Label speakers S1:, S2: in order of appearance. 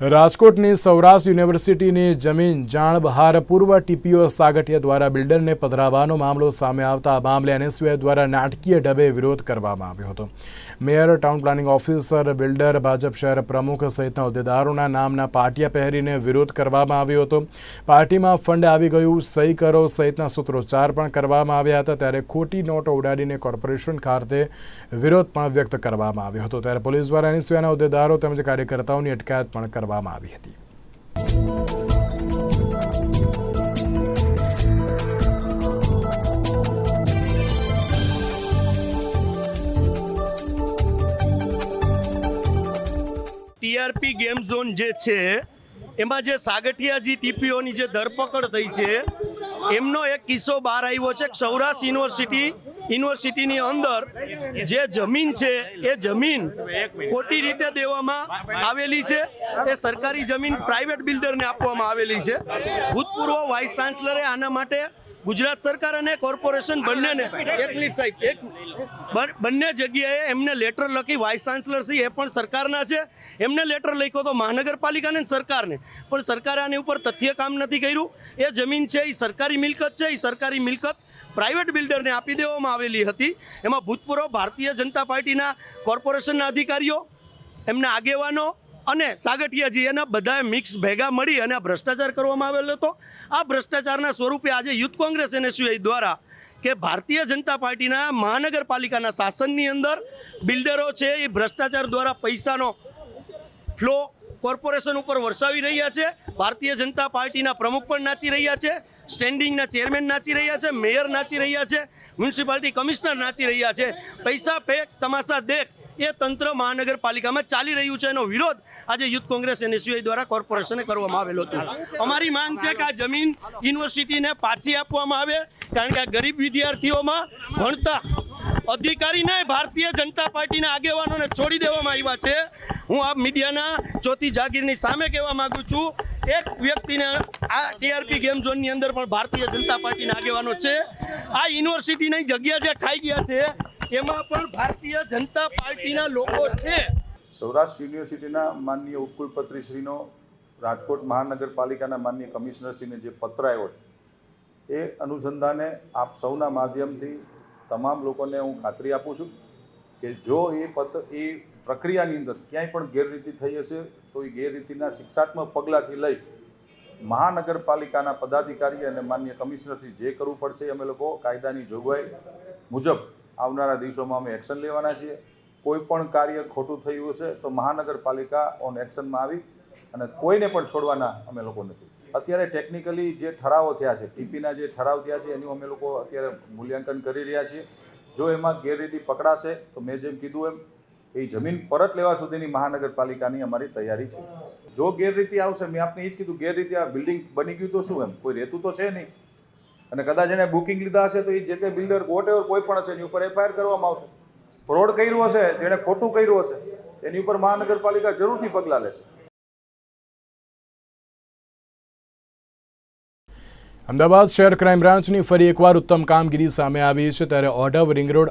S1: રાજકોટની સૌરાષ્ટ્ર યુનિવર્સિટીની જમીન જાણ બહાર પૂર્વ ટીપીઓ સાગઠિયા દ્વારા બિલ્ડરને પધરાવવાનો મામલો સામે આવતા આ મામલે એનએસયુઆઈ દ્વારા નાટકીય ઢબે વિરોધ કરવામાં આવ્યો હતો. Mayor, town planning officer, builder, Bhajap શહેર પ્રમુખ સહિતના હોદ્દેદારોના નામના પાટિયા પહેરીને વિરોધ કરવામાં આવ્યો હતો. પાર્ટીમાં ફંડ આવી ગયું, સહી કરો સહિતના સૂત્રોચ્ચાર પણ કરવામાં આવ્યા હતા. ત્યારે ખોટી નોટો ઉડાડીને કોર્પોરેશન ખાતે વિરોધ પણ વ્યક્ત કરવામાં આવ્યો હતો. ત્યારે પોલીસ દ્વારા એનએસયુઆઈના હોદ્દેદારો તેમજ કાર્યકર્તાઓની અટકાયત પણ કરવામાં આવી હતી.
S2: ટીઆરપી ગેમ ઝોન જે છે, એમાં જે સાગઠિયાજી ટીપીઓની જે ધરપકડ થઈ છે, એમનો એક કિસ્સો બહાર આવ્યો છે. સૌરાષ્ટ્ર યુનિવર્સિટી યુનિવર્સિટીની અંદર જે જમીન છે એ જમીન ખોટી રીતે દેવામાં આવેલી છે. એ સરકારી જમીન પ્રાઇવેટ બિલ્ડરને આપવામાં આવેલી છે. ભૂતપૂર્વ વાઇસ ચાન્સલરે આના માટે ગુજરાત સરકાર અને કોર્પોરેશન બંનેને એક મિનિટ સાહેબ? એક બંને જગ્યાએ એમને લેટર લખી વાઇસ ચાન્સલર શ્રી એ પણ સરકારના છે. એમને લેટર લખ્યો તો મહાનગરપાલિકાને સરકારને. પણ સરકારે આની ઉપર તથ્ય કામ નથી કર્યું. એ જમીન છે એ સરકારી મિલકત છે એ સરકારી મિલકત પ્રાઇવેટ બિલ્ડરને આપી દેવામાં આવેલી હતી. એમાં ભૂતપૂર્વ ભારતીય જનતા પાર્ટીના કોર્પોરેશનના અધિકારીઓ, એમના આગેવાનો અને સાગઠિયાજી, એના બધાએ મિક્સ ભેગા મળી અને આ ભ્રષ્ટાચાર કરવામાં આવેલો હતો. આ ભ્રષ્ટાચારના સ્વરૂપે આજે યુથ કોંગ્રેસ એનએસયુઆઈ દ્વારા કે ભારતીય જનતા પાર્ટીના મહાનગરપાલિકાના શાસનની અંદર બિલ્ડરો છે એ ભ્રષ્ટાચાર દ્વારા પૈસાનો ફ્લો કોર્પોરેશન ઉપર વરસાવી રહ્યા છે. ભારતીય જનતા પાર્ટીના પ્રમુખ પણ નાચી રહ્યા છે. સ્ટેન્ડિંગના ચેરમેન નાચી રહ્યા છે, મેયર નાચી રહ્યા છે, મ્યુનિસિપાલિટી કમિશનર નાચી રહ્યા છે. પૈસા ફેક તમાશા દેખ એ તંત્ર મહાનગરપાલિકામાં ચાલી રહ્યું છે. એનો વિરોધ આજે યુથ કોંગ્રેસ એનએસયુઆઈ દ્વારા કોર્પોરેશને કરવામાં આવેલો હતો. અમારી માંગ છે કે આ જમીન યુનિવર્સિટીને પાછી આપવામાં આવે, કારણ કે આ ગરીબ વિદ્યાર્થીઓમાં ભણતા અધિકારીને ભારતીય જનતા પાર્ટીના આગેવાનોને છોડી દેવામાં આવ્યા છે. હું આ મીડિયાના ચોથી જાગીરની સામે કહેવા માગું છું એક વ્યક્તિને આ ટીઆરપી ગેમ ઝોનની અંદર પણ ભારતીય જનતા પાર્ટીના આગેવાનો છે. આ યુનિવર્સિટીની જગ્યા જે ખાઈ ગયા છે, એમાં પણ ભારતીય જનતા પાર્ટીના લોકો છે.
S3: સૌરાષ્ટ્ર યુનિવર્સિટીના માનનીય ઉપકુલપતિશ્રીનો રાજકોટ મહાનગરપાલિકાના માનનીય કમિશનરશ્રીને જે પત્ર આવ્યો છે, એ અનુસંધાને આપ સૌના માધ્યમથી તમામ લોકોને હું ખાતરી આપું છું. કે જો એ પત્ર એ પ્રક્રિયાની અંદર ક્યાંય પણ ગેરરીતિ થઈ હશે, તો એ ગેરરીતિના શિક્ષાત્મક પગલાંથી લઈ મહાનગરપાલિકાના પદાધિકારી અને માન્ય કમિશનરથી જે કરવું પડશે અમે લોકો કાયદાની જોગવાઈ મુજબ આવનારા દિવસોમાં અમે એક્શન લેવાના છીએ. કોઈ પણ કાર્ય ખોટું થયું હશે તો મહાનગરપાલિકા ઓન એક્શનમાં આવી અને કોઈને પણ છોડવાના અમે લોકો નથી. અત્યારે ટેકનિકલી જે ઠરાવો થયા છે, ટીપીના જે ઠરાવ થયા છે, એનું અમે લોકો અત્યારે મૂલ્યાંકન કરી રહ્યા છીએ. જો એમાં ગેરરીતિ પકડાશે, તો મેં જેમ કીધું એમ, એ જમીન પરત લેવા સુધીની મહાનગરપાલિકાની અમારી તૈયારી છે. જો ગેરરીતિ આવશે, મેં આપને એ જ કીધું, ગેરરીતિ આ બિલ્ડિંગ બની ગયું તો શું એમ? કોઈ રહેતું તો છે નહીં. અને કદાચ એને બુકિંગ લીધા હશે તો એ જે તે બિલ્ડર વોટ એવર કોઈ પણ હશે, એની ઉપર એફઆઈઆર કરવામાં આવશે. ફ્રોડ કર્યું હશે, જેણે ખોટું કર્યું હશે, એની ઉપર મહાનગરપાલિકા જરૂરથી પગલાં લેશે.
S1: અમદાવાદ શહેર ક્રાઇમ બ્રાન્ચની ફરી એકવાર ઉત્તમ કામગીરી સામે આવી છે, ત્યારે ઓઢવ રિંગ રોડ